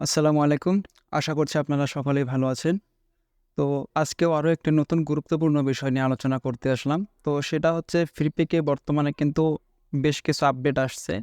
আসসালামু আলাইকুম। আশা করছি আপনারা সকলেই ভালো আছেন। তো আজকেও আরও একটি নতুন গুরুত্বপূর্ণ বিষয় নিয়ে আলোচনা করতে আসলাম। তো সেটা হচ্ছে ফ্রিপিকে বর্তমানে কিন্তু বেশ কিছু আপডেট আসছে।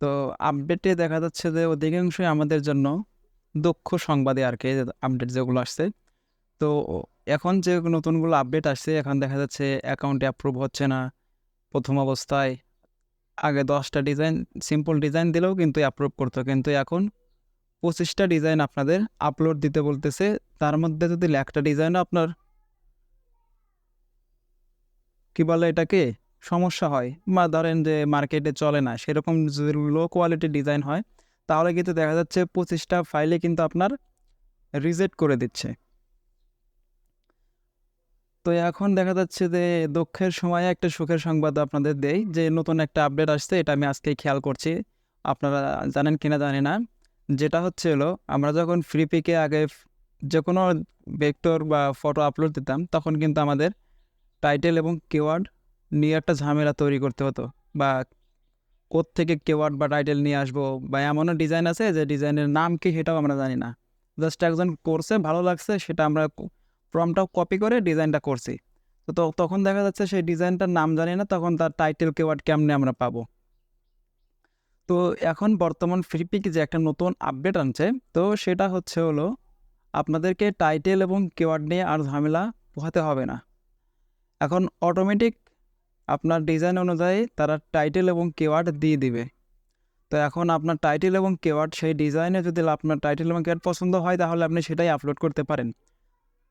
তো আপডেটে দেখা যাচ্ছে যে অধিকাংশই আমাদের জন্য দক্ষ সংবাদে আর কি, আপডেট যেগুলো আসছে। তো এখন যে নতুনগুলো আপডেট আসছে, এখন দেখা যাচ্ছে অ্যাকাউন্টে অ্যাপ্রুভ হচ্ছে না। প্রথম অবস্থায় আগে দশটা ডিজাইন সিম্পল ডিজাইন দিলেও কিন্তু অ্যাপ্রুভ করতো। কিন্তু এখন ২৫ টা ডিজাইন আপনাদের আপলোড দিতে বলতেছে। তার মধ্যে যদি একটা ডিজাইনও আপনার কি বলে এটাকে? সমস্যা হয় বা ধরেন যে মার্কেটে চলে না, সেরকম যদি লো কোয়ালিটির ডিজাইন হয়, তাহলে কিন্তু দেখা যাচ্ছে পঁচিশটা ফাইলে কিন্তু আপনার রিজেক্ট করে দিচ্ছে। তো এখন দেখা যাচ্ছে যে দুঃখের সময়ে একটা সুখের সংবাদ আপনাদের দেই যে নতুন একটা আপডেট আসছে, এটা আমি আজকে খেয়াল করছি। আপনারা জানেন কিনা জানি না। যেটা হচ্ছে হলো, আমরা যখন ফ্রি পিকে আগে যে কোনো ভেক্টর বা ফটো আপলোড দিতাম, তখন কিন্তু আমাদের টাইটেল এবং কেওয়ার্ড নিয়ে একটা ঝামেলা তৈরি করতে হতো। বা কোত্থেকে কেওয়ার্ড বা টাইটেল নিয়ে আসব, বা এমনও ডিজাইন আছে যে ডিজাইনের নাম কি সেটাও আমরা জানি না। জাস্ট একজন করছে, ভালো লাগছে, সেটা আমরা ক প্রম্পটটাও কপি করে ডিজাইনটা করছি। ত তখন দেখা যাচ্ছে সেই ডিজাইনটার নাম জানি না, তখন তার টাইটেল কেওয়ার্ড কেমনে আমরা পাবো? তো এখন বর্তমান ফ্রিপিক যে একটা নতুন আপডেট আনছে, তো সেটা হচ্ছে হলো আপনাদেরকে টাইটেল এবং কিওয়ার্ড নিয়ে আর ঝামেলা পোহাতে হবে না। এখন অটোমেটিক আপনার ডিজাইন অনুযায়ী তারা টাইটেল এবং কিওয়ার্ড দিয়ে দিবে। তো এখন আপনার টাইটেল এবং কিওয়ার্ড সেই ডিজাইনে যদি আপনার টাইটেল এবং কিওয়ার্ড পছন্দ হয়, তাহলে আপনি সেটাই আপলোড করতে পারেন।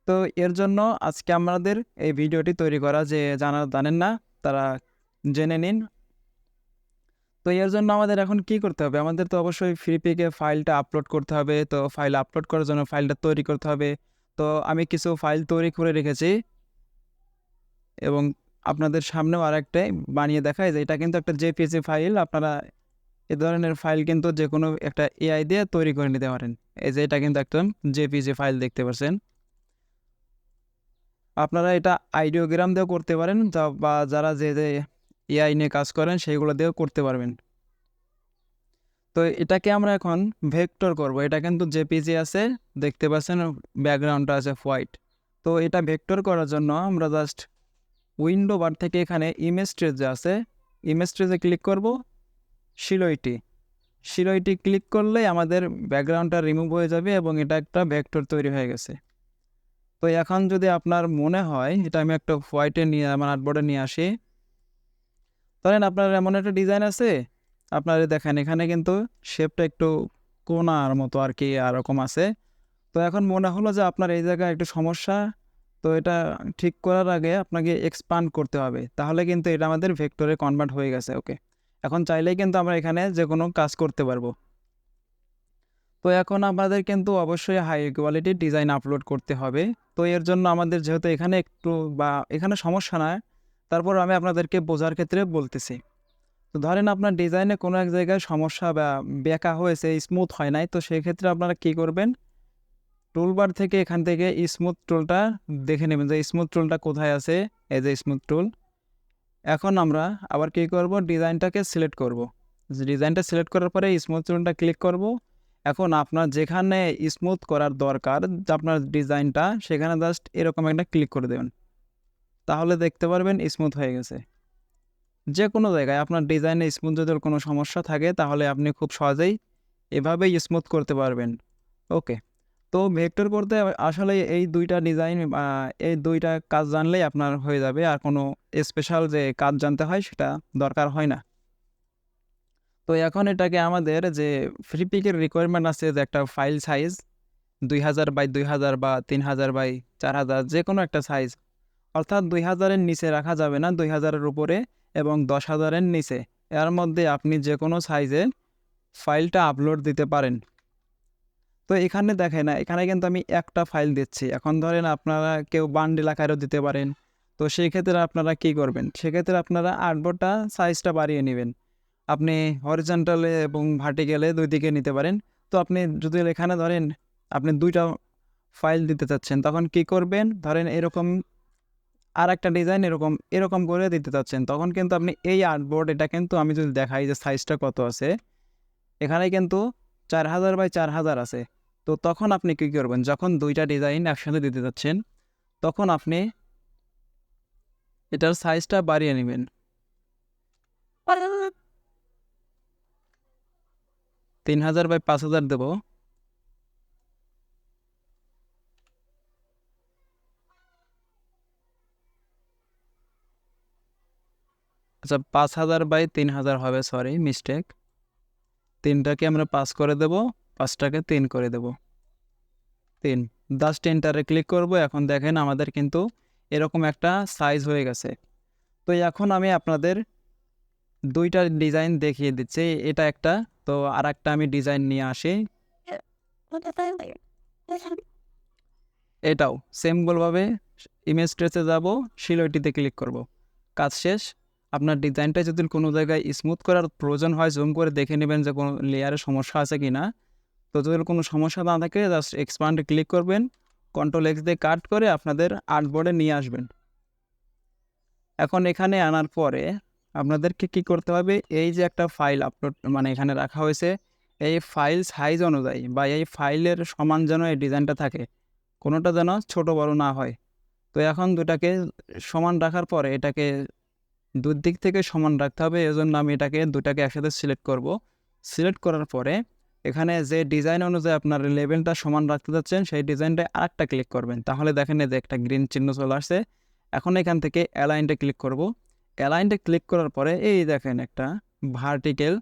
তো এর জন্য আজকে আমাদের এই ভিডিওটি তৈরি করা যে জানা, জানেন না, তারা জেনে নিন। তো এর জন্য আমাদের এখন কি করতে হবে? আমাদের তো অবশ্যই ফ্রিপিকে ফাইলটা আপলোড করতে হবে। তো ফাইল আপলোড করার জন্য ফাইলটা তৈরি করতে হবে। তো আমি কিছু ফাইল তৈরি করে রেখেছি। এবং আপনাদের সামনেও আরেকটাই বানিয়ে দেখায় যে এটা কিন্তু একটা জেপিজি ফাইল। আপনারা এ ধরনের ফাইল কিন্তু যে কোনো একটা এআই দিয়ে তৈরি করে নিতে পারেন। এই যে এটা কিন্তু একদম জেপিজি ফাইল দেখতে পাচ্ছেন। আপনারা এটা আইডিওগ্রাম দিয়েও করতে পারেন বা যারা যে, যে এআই নিয়ে কাজ করেন, সেইগুলো দিয়েও করতে পারবেন। তো এটাকে আমরা এখন ভেক্টর করব। এটা কিন্তু জেপিজি আছে, দেখতে পাচ্ছেন ব্যাকগ্রাউন্ডটা আছে হোয়াইট। তো এটা ভেক্টর করার জন্য আমরা জাস্ট উইন্ডো বার থেকে এখানে ইমেজ যে আছে, ইমেজ ট্রেসে ক্লিক করব। শিলইটি। শিলইটি ক্লিক করলেই আমাদের ব্যাকগ্রাউন্ডটা রিমুভ হয়ে যাবে এবং এটা একটা ভেক্টর তৈরি হয়ে গেছে। তো এখন যদি আপনার মনে হয়, এটা আমি একটা হোয়াইটে নিয়ে আমার আর্টবোর্ডে নিয়ে আসি। ধরেন আপনার এমন একটা ডিজাইন আছে, আপনারা দেখেন এখানে কিন্তু শেপটা একটু কোনার মতো আর কি এরকম আছে। তো এখন মনে হলো যে আপনার এই জায়গায় একটু সমস্যা। তো এটা ঠিক করার আগে আপনাকে এক্সপান্ড করতে হবে। তাহলে কিন্তু এটা আমাদের ভেক্টরে কনভার্ট হয়ে গেছে ওকে। এখন চাইলেই কিন্তু আমরা এখানে যে কোনো কাজ করতে পারব। তো এখন আমাদের কিন্তু অবশ্যই হাই কোয়ালিটির ডিজাইন আপলোড করতে হবে। তো এর জন্য আমাদের যেহেতু এখানে একটু বা এখানে সমস্যা না, তারপর আমি আপনাদেরকে বোঝার ক্ষেত্রে বলতেছি। তো ধরেন আপনার ডিজাইনে কোনো এক জায়গায় সমস্যা বা বেঁকা হয়েছে, স্মুথ হয় নাই। তো সেক্ষেত্রে আপনারা কী করবেন? টুলবার থেকে এখান থেকে স্মুথ টুলটা দেখে নেবেন যে স্মুথ টুলটা কোথায় আছে? এই যে স্মুথ টুল। এখন আমরা আবার কী করব? ডিজাইনটাকে সিলেক্ট করব। ডিজাইনটা সিলেক্ট করার পরে স্মুথ টুলটা ক্লিক করব। এখন আপনার যেখানে স্মুথ করার দরকার আপনার ডিজাইনটা সেখানে জাস্ট এরকম একটা ক্লিক করে দেবেন। তাহলে দেখতে পারবেন স্মুথ হয়ে গেছে। যে কোনো জায়গায় আপনার ডিজাইনে স্মুথ যদি কোনো সমস্যা থাকে, তাহলে আপনি খুব সহজেই এভাবেই স্মুথ করতে পারবেন। ওকে। তো ভেক্টর করতে আসলে এই দুইটা ডিজাইন এই দুইটা কাজ জানলেই আপনার হয়ে যাবে। আর কোনো স্পেশাল যে কাজ জানতে হয় সেটা দরকার হয় না। তো এখন এটাকে আমাদের যে ফ্রিপিকের রিকোয়ারমেন্ট আছে যে একটা ফাইল সাইজ ২০০০ বাই ২০০০ বা ৩০০০ বাই চার হাজার যে কোনো একটা সাইজ। অর্থাৎ দুই হাজারের নিচে রাখা যাবে না, দুই হাজারের উপরে এবং দশ হাজারের নিচে। এর মধ্যে আপনি যে কোনো সাইজে ফাইলটা আপলোড দিতে পারেন। তো এখানে দেখেন এখানে কিন্তু আমি একটা ফাইল দিচ্ছি। এখন ধরেন আপনারা কেউ বান্ডেল আকারেও দিতে পারেন। তো সেই ক্ষেত্রে আপনারা কী করবেন? সেক্ষেত্রে আপনারা আর্টবোর্ডটা সাইজটা বাড়িয়ে নেবেন আপনি হরিজন্টালে এবং ভার্টিক্যালে দুই দিকে নিতে পারেন। তো আপনি যদি এখানে ধরেন আপনি দুইটা ফাইল দিতে চাচ্ছেন তখন কী করবেন? ধরেন এরকম আরেকটা ডিজাইন এরকম, এরকম করে দিতে চাচ্ছেন। তখন কিন্তু আপনি এই আর্টবোর্ড এটা কিন্তু আমি যদি দেখাই যে সাইজটা কত আছে। এখানে কিন্তু চার হাজার বাই চার হাজার আছে তো তখন আপনি কী করবেন যখন দুইটা ডিজাইন একসাথে দিতে যাচ্ছেন তখন আপনি এটার সাইজটা বাড়িয়ে নেবেন তিন হাজার বাই পাঁচ হাজার দেবো আচ্ছা পাঁচ হাজার বাই তিন হাজার হবে সরি মিস্টেক তিনটাকে আমরা পাঁচ করে দেব, পাঁচটাকে তিন করে দেব। তিন। জাস্ট এন্টারে ক্লিক করব। এখন দেখেন আমাদের কিন্তু এরকম একটা সাইজ হয়ে গেছে। তো এখন আমি আপনাদের দুইটা ডিজাইন দেখিয়ে দিচ্ছি। এটা একটা, তো আর একটা আমি ডিজাইন নিয়ে আসি। এটাও সেমগুলোভাবে ইমেজ ট্রেসে যাব শিলইটিতে ক্লিক করব। কাজ শেষ। আপনার ডিজাইনটা যদি কোনো জায়গায় স্মুথ করার প্রয়োজন হয় জুম করে দেখে নেবেন যে কোনো লেয়ারে সমস্যা আছে কি না। তো যদি কোনো সমস্যা না থাকে জাস্ট এক্সপান্ডে ক্লিক করবেন কন্ট্রোল এক্স দিয়ে কাট করে আপনাদের আর্টবোর্ডে নিয়ে আসবেন। এখন এখানে আনার পরে আপনাদেরকে কি করতে হবে, এই যে একটা ফাইল আপলোড মানে এখানে রাখা হয়েছে, এই ফাইল সাইজ অনুযায়ী বা এই ফাইলের সমান যেন এই ডিজাইনটা থাকে, কোনোটা যেন ছোট বড় না হয়। তো এখন দুটাকে সমান রাখার পরে এটাকে দুই দিক থেকে সমান রাখতে হবে, এজন্য আমি এটাকে দুটাকে একসাথে সিলেক্ট করব। সিলেক্ট করার পরে এখানে যে ডিজাইন অনুযায়ী আপনার লেভেলটা সমান রাখতে যাচ্ছেন, সেই ডিজাইনটা আরেকটা ক্লিক করবেন। তাহলে দেখেন যে একটা গ্রিন চিহ্ন চলে আসছে। এখন এখান থেকে অ্যালাইনটা ক্লিক করব। অ্যালাইনটা ক্লিক করার পরে এই দেখেন একটা ভার্টিক্যাল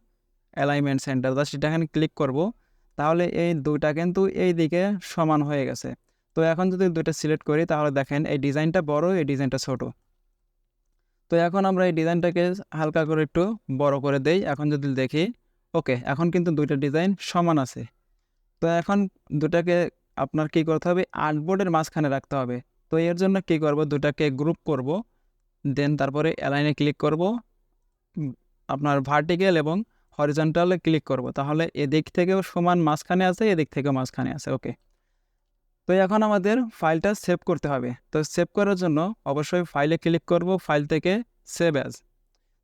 অ্যালাইনমেন্ট সেন্টার জাস্ট সেটা এখানে ক্লিক করব। তাহলে এই দুইটা কিন্তু এই দিকে সমান হয়ে গেছে। তো এখন যদি দুইটা সিলেক্ট করি, তাহলে দেখেন এই ডিজাইনটা বড়, এই ডিজাইনটা ছোট। তো এখন আমরা এই ডিজাইনটাকে হালকা করে একটু বড় করে দেই। এখন যদি দেখি, ওকে, এখন কিন্তু দুইটা ডিজাইন সমান আছে। তো এখন দুটাকে আপনার কি করতে হবে? আর্টবোর্ডের মাঝখানে রাখতে হবে। তো এর জন্য কি করব? দুটাকে গ্রুপ করব। দেন তারপরে অ্যালাইনে ক্লিক করব। আপনার ভার্টিক্যাল এবং হরিজন্টালে ক্লিক করব। তাহলে এদিক থেকেও সমান, মাঝখানে আছে, এদিক থেকেও মাঝখানে আছে। ওকে। তো এখন আমাদের ফাইলটা সেভ করতে হবে। তো সেভ করার জন্য অবশ্যই ফাইলে ক্লিক করব ফাইল থেকে সেভ অ্যাজ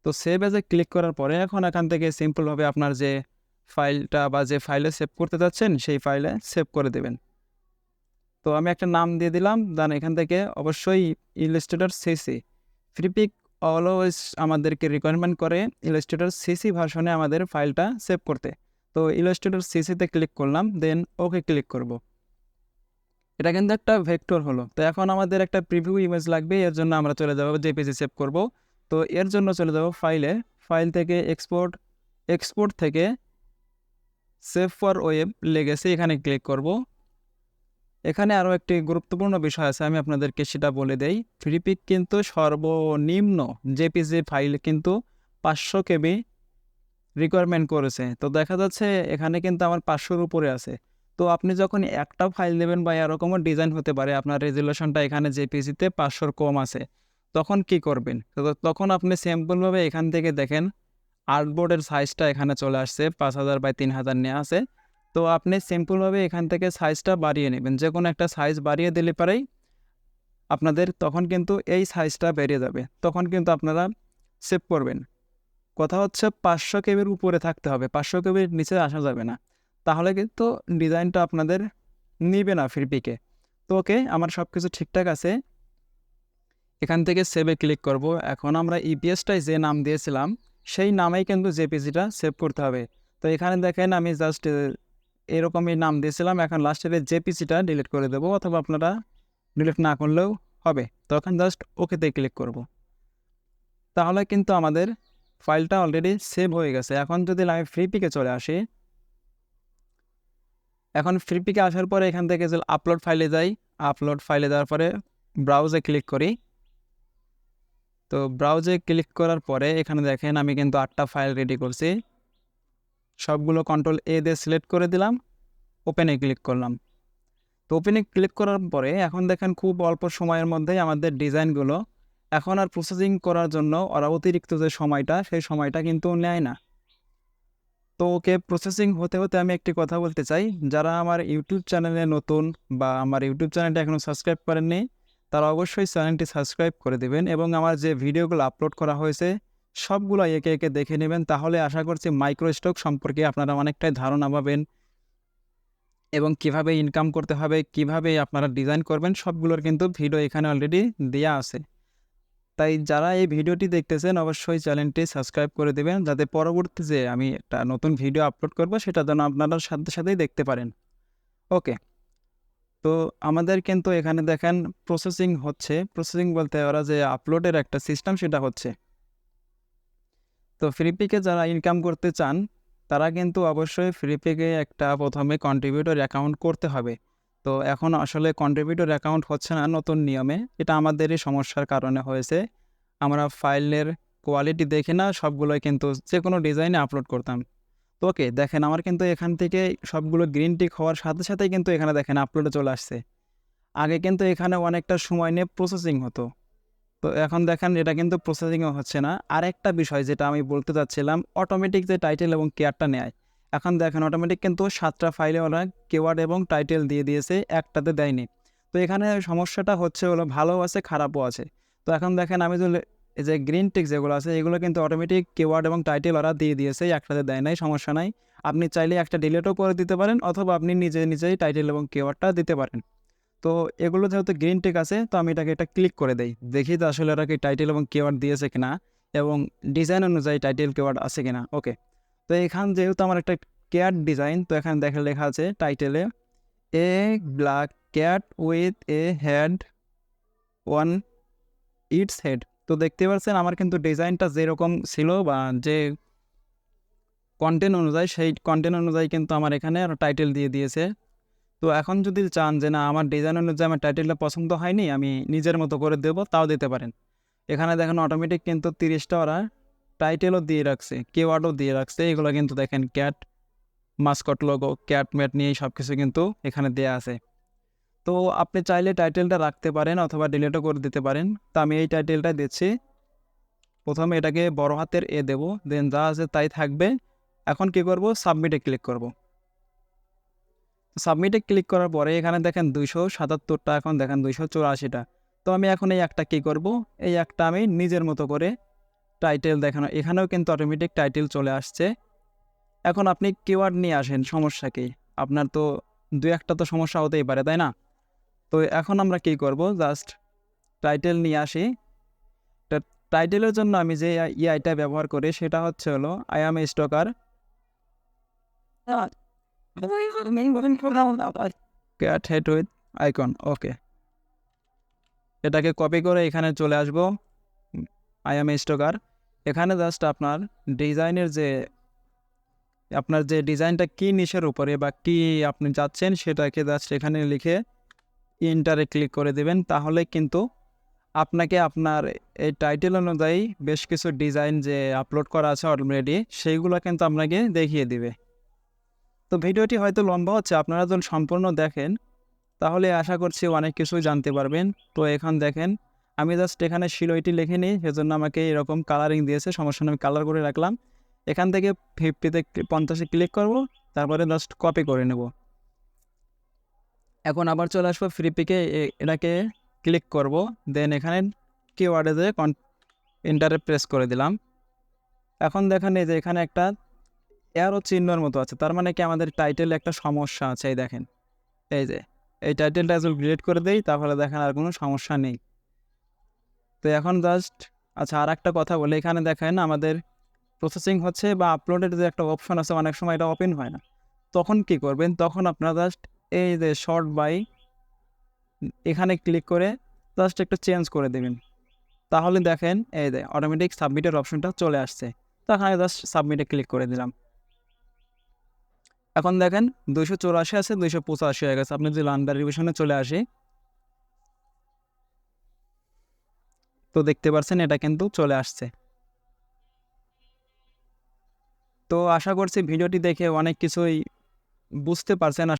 তো সেভ অ্যাজে ক্লিক করার পরে এখন এখান থেকে সিম্পলভাবে আপনার যে ফাইলটা বা যে ফাইলে সেভ করতে যাচ্ছেন, সেই ফাইলে সেভ করে দেবেন। তো আমি একটা নাম দিয়ে দিলাম দেন এখান থেকে অবশ্যই ইলাস্ট্রেটর সিসি ফ্রিপিক অলওয়েজ আমাদেরকে রিকোয়ারমেন্ট করে ইলাস্ট্রেটর সিসি ভার্সনে আমাদের ফাইলটা সেভ করতে। তো ইলাস্ট্রেটর সিসিতে ক্লিক করলাম দেন ওকে ক্লিক করব। এটা কিন্তু একটা ভেক্টর হলো। তো এখন আমাদের একটা প্রিভিউ ইমেজ লাগবে, এর জন্য আমরা চলে যাব জেপিজি সেভ করব। তো এর জন্য চলে যাব ফাইলে ফাইল থেকে এক্সপোর্ট এক্সপোর্ট থেকে সেভ ফর ওয়েব লেগেছে এখানে ক্লিক করব। এখানে আরও একটি গুরুত্বপূর্ণ বিষয় আছে, আমি আপনাদেরকে সেটা বলে দেই। ফ্রিপিক কিন্তু সর্বনিম্ন জেপিজি ফাইল কিন্তু পাঁচশো কেবি রিকোয়ারমেন্ট করেছে। তো দেখা যাচ্ছে এখানে কিন্তু আমার পাঁচশোর উপরে আছে। তো আপনি যখন একটা ফাইল দেবেন বা এরকমও ডিজাইন হতে পারে, আপনার রেজুলেশনটা এখানে জেপিজিতে পাঁচশোর কম আছে, তখন কি করবেন? তখন আপনি সিম্পলভাবে এখান থেকে দেখেন আর্টবোর্ডের সাইজটা এখানে চলে আসছে, পাঁচ হাজার বাই তিন হাজার নিয়ে আসে তো আপনি সিম্পলভাবে এখান থেকে সাইজটা বাড়িয়ে নেবেন, যে কোনো একটা সাইজ বাড়িয়ে দিলে পারেই আপনাদের তখন কিন্তু এই সাইজটা বেরিয়ে যাবে, তখন কিন্তু আপনারা সেভ করবেন। কথা হচ্ছে পাঁচশো কেবির উপরে থাকতে হবে, পাঁচশো কেবির নিচে আসা যাবে না। তাহলে কিন্তু ডিজাইনটা আপনাদের নিবে না ফ্রিপিকে তো ওকে, আমার সব কিছু ঠিকঠাক আছে। এখান থেকে সেভে ক্লিক করব। এখন আমরা ইপিএসটাই যে নাম দিয়েছিলাম, সেই নামেই কিন্তু জেপিজিটা সেভ করতে হবে। তো এখানে দেখেন আমি জাস্ট এরকমই নাম দিয়েছিলাম। এখন লাস্টের জেপিসিটা ডিলিট করে দেবো অথবা আপনারা ডিলিট না করলেও হবে। তখন জাস্ট ওকেতে ক্লিক করব। তাহলে কিন্তু আমাদের ফাইলটা অলরেডি সেভ হয়ে গেছে। এখন যদি আমি ফ্রি পিকে চলে আসি এখন ফ্রি পিকে আসার পরে এখান থেকে যে আপলোড ফাইলে যাই আপলোড ফাইলে যাওয়ার পরে ব্রাউজে ক্লিক করি। তো ব্রাউজে ক্লিক করার পরে এখানে দেখেন আমি কিন্তু আটটা ফাইল রেডি করছি। সবগুলো কন্ট্রোল এ দিয়ে সিলেক্ট করে দিলাম ওপেনে ক্লিক করলাম। তো ওপেনে ক্লিক করার পরে এখন দেখেন খুব অল্প সময়ের মধ্যেই আমাদের ডিজাইনগুলো এখন আর প্রসেসিং করার জন্য ওরা অতিরিক্ত যে সময়টা, সেই সময়টা কিন্তু নেয় না। তো ওকে প্রসেসিং হতে হতে আমি একটি কথা বলতে চাই। যারা আমার ইউটিউব চ্যানেলে নতুন বা আমার ইউটিউব চ্যানেলটা এখনও সাবস্ক্রাইব করেননি, তারা অবশ্যই চ্যানেলটি সাবস্ক্রাইব করে দেবেন এবং আমার যে ভিডিওগুলো আপলোড করা হয়েছে, সবগুলো একে একে দেখে নেবেন। তাহলে আশা করছি মাইক্রো স্টক সম্পর্কে আপনারা অনেকটাই ধারণা পাবেন এবং কীভাবে ইনকাম করতে হবে, কীভাবে আপনারা ডিজাইন করবেন, সবগুলোর কিন্তু ভিডিও এখানে অলরেডি দেওয়া আছে। তাই যারা এই ভিডিওটি দেখতেছেন অবশ্যই চ্যানেলটি সাবস্ক্রাইব করে দেবেন, যাতে পরবর্তী যে আমি একটা নতুন ভিডিও আপলোড করব সেটা যেন আপনারা সাথে সাথেই দেখতে পারেন। ওকে, তো আমাদের কিন্তু এখানে দেখেন প্রসেসিং হচ্ছে। প্রসেসিং বলতে ওরা যে আপলোডের একটা সিস্টেম সেটা হচ্ছে। তো ফ্রিপিকে যারা ইনকাম করতে চান, তারা কিন্তু অবশ্যই ফ্রিপিকে একটা প্রথমে কন্ট্রিবিউটর অ্যাকাউন্ট করতে হবে। তো এখন আসলে কন্ট্রিবিউটর অ্যাকাউন্ট হচ্ছে না নতুন নিয়মে। এটা আমাদেরই সমস্যার কারণে হয়েছে। আমরা ফাইলের কোয়ালিটি দেখে না, সবগুলোই কিন্তু যে কোনো ডিজাইনে আপলোড করতাম। তো ওকে, দেখেন আমার কিন্তু এখান থেকে সবগুলো গ্রিন টিক হওয়ার সাথে সাথেই কিন্তু এখানে দেখেন আপলোডে চলে আসছে। আগে কিন্তু এখানে অনেকটা সময় নিয়ে প্রসেসিং হতো। তো এখন দেখেন এটা কিন্তু প্রসেসিংও হচ্ছে না। আরেকটা বিষয় যেটা আমি বলতে চাচ্ছিলাম অটোমেটিক যে টাইটেল এবং কেয়ারটা নেয় এখন দেখেন অটোমেটিক কিন্তু সাতটা ফাইলে ওরা কেওয়ার্ড এবং টাইটেল দিয়ে দিয়েছে, একটাতে দেয়নি। তো এখানে সমস্যাটা হচ্ছে হলো ভালোও আছে, খারাপও আছে। তো এখন দেখেন আমি এই যে গ্রিন টিক যেগুলো আছে, এগুলো কিন্তু অটোমেটিক কেওয়ার্ড এবং টাইটেল ওরা দিয়ে দিয়েছে, একটাতে দেয় নাই, সমস্যা নাই। আপনি চাইলে একটা ডিলেটও করে দিতে পারেন, অথবা আপনি নিজে নিজেই টাইটেল এবং কেওয়ার্ডটা দিতে পারেন। তো এগুলো যেহেতু গ্রিন টিক আছে, তো আমি এটাকে এটা ক্লিক করে দেই, দেখি তো আসলে ওরা কি টাইটেল এবং কেওয়ার্ড দিয়েছে কিনা, এবং ডিজাইন অনুযায়ী টাইটেল কেওয়ার্ড আছে কিনা। ওকে তো এখান যেহেতু আমার একটা ক্যাট ডিজাইন তো এখানে দেখে লেখা আছে টাইটেলে a black cat with a head one it's head তো দেখতে পাচ্ছেন আমার কিন্তু ডিজাইনটা যেরকম ছিল বা যে কন্টেন্ট অনুযায়ী, সেই কন্টেন্ট অনুযায়ী কিন্তু আমার এখানে টাইটেল দিয়ে দিয়েছে। তো এখন যদি চান যে না, আমার ডিজাইন অনুযায়ী আমার টাইটেলটা পছন্দ হয়নি, আমি নিজের মতো করে দেবো, তাও দিতে পারেন। এখানে দেখেন অটোমেটিক কিন্তু তিরিশটা ওরা টাইটেলও দিয়ে রাখছে কেওয়ার্ডও দিয়ে রাখছে, এগুলো কিন্তু দেখেন cat mascot logo cat mat নিয়ে সব কিছু কিন্তু এখানে দেয়া আছে। তো আপনি চাইলে টাইটেলটা রাখতে পারেন অথবা ডিলেটও করে দিতে পারেন। তো আমি এই টাইটেলটা দিচ্ছি। প্রথমে এটাকে বড় হাতের এ দেব দেন যা আছে তাই থাকবে। এখন কি করব? সাবমিটে ক্লিক করব। সাবমিটে ক্লিক করার পরে এখানে দেখেন দুইশো সাতাত্তরটা, এখন দেখেন দুইশো চুরাশিটা। তো আমি এখন এই একটা কী করব? এই একটা আমি নিজের মতো করে টাইটেল দেখানো, এখানেও কিন্তু অটোমেটিক টাইটেল চলে আসছে। এখন আপনি কিওয়ার্ড নিয়ে আসেন, সমস্যা কি? আপনার তো দু একটা তো সমস্যা হতেই পারে, তাই না? তো এখন আমরা কি করব? জাস্ট টাইটেল নিয়ে আসি। টাইটেলের জন্য আমি যে ইআইটা ব্যবহার করি, সেটা হচ্ছে হলো I am stalker cat head with icon okay এটাকে কপি করে এখানে চলে আসব। আই এম স্টকার এখানে জাস্ট আপনার ডিজাইনের যে, আপনার যে ডিজাইনটা কী নিশের উপরে বা কী আপনি যাচ্ছেন সেটাকে জাস্ট এখানে লিখে ইন্টারে ক্লিক করে দেবেন। তাহলে কিন্তু আপনাকে আপনার এই টাইটেল অনুযায়ী বেশ কিছু ডিজাইন যে আপলোড করা আছে অলরেডি সেইগুলো কিন্তু আপনাকে দেখিয়ে দিবে। তো ভিডিওটি হয়তো লম্বা হচ্ছে, আপনারা যদি সম্পূর্ণ দেখেন, তাহলে আশা করছি অনেক কিছুই জানতে পারবেন। তো এখন দেখেন আমি জাস্ট এখানে শিলইটি লিখে নিই, সেজন্য আমাকে এরকম কালারিং দিয়েছে, সমস্যা আমি কালার করে রাখলাম। এখান থেকে ফিফটিতে পঞ্চাশে ক্লিক করব, তারপরে জাস্ট কপি করে নেব। এখন আবার চলে আসব ফ্রি পিকে এটাকে ক্লিক করব দেন এখানে কিওয়ার্ডে যে কন এন্টারে প্রেস করে দিলাম। এখন দেখেন এই যে এখানে একটা এরও চিহ্নর মতো আছে, তার মানে কি আমাদের টাইটেলে একটা সমস্যা আছে, এই দেখেন। এই যে, এই টাইটেলটা যদি ডিলিট করে দেই, তাহলে দেখেন আর কোনো সমস্যা নেই। তো এখন জাস্ট আচ্ছা আর একটা কথা বলে। এখানে দেখেন আমাদের প্রসেসিং হচ্ছে বা আপলোডের যে একটা অপশন আছে, অনেক সময় এটা ওপেন হয় না। তখন কি করবেন? তখন আপনারা জাস্ট এই যে শর্ট বাই এখানে ক্লিক করে জাস্ট একটু চেঞ্জ করে দেবেন। তাহলে দেখেন এই যে অটোমেটিক সাবমিটের অপশনটা চলে আসছে। তো এখানে জাস্ট সাবমিটে ক্লিক করে দিলাম। এখন দেখেন দুইশো চৌরাশি আছে, দুইশো পঁচাশি হয়ে গেছে। আপনি যদি লান্ডার রিভিশনে চলে আসি তো দেখতে পারছেন এটা কিন্তু চলে আসছে। তো আশা করছি ভিডিওটি দেখে অনেক কিছুই বুঝতে পারছেন।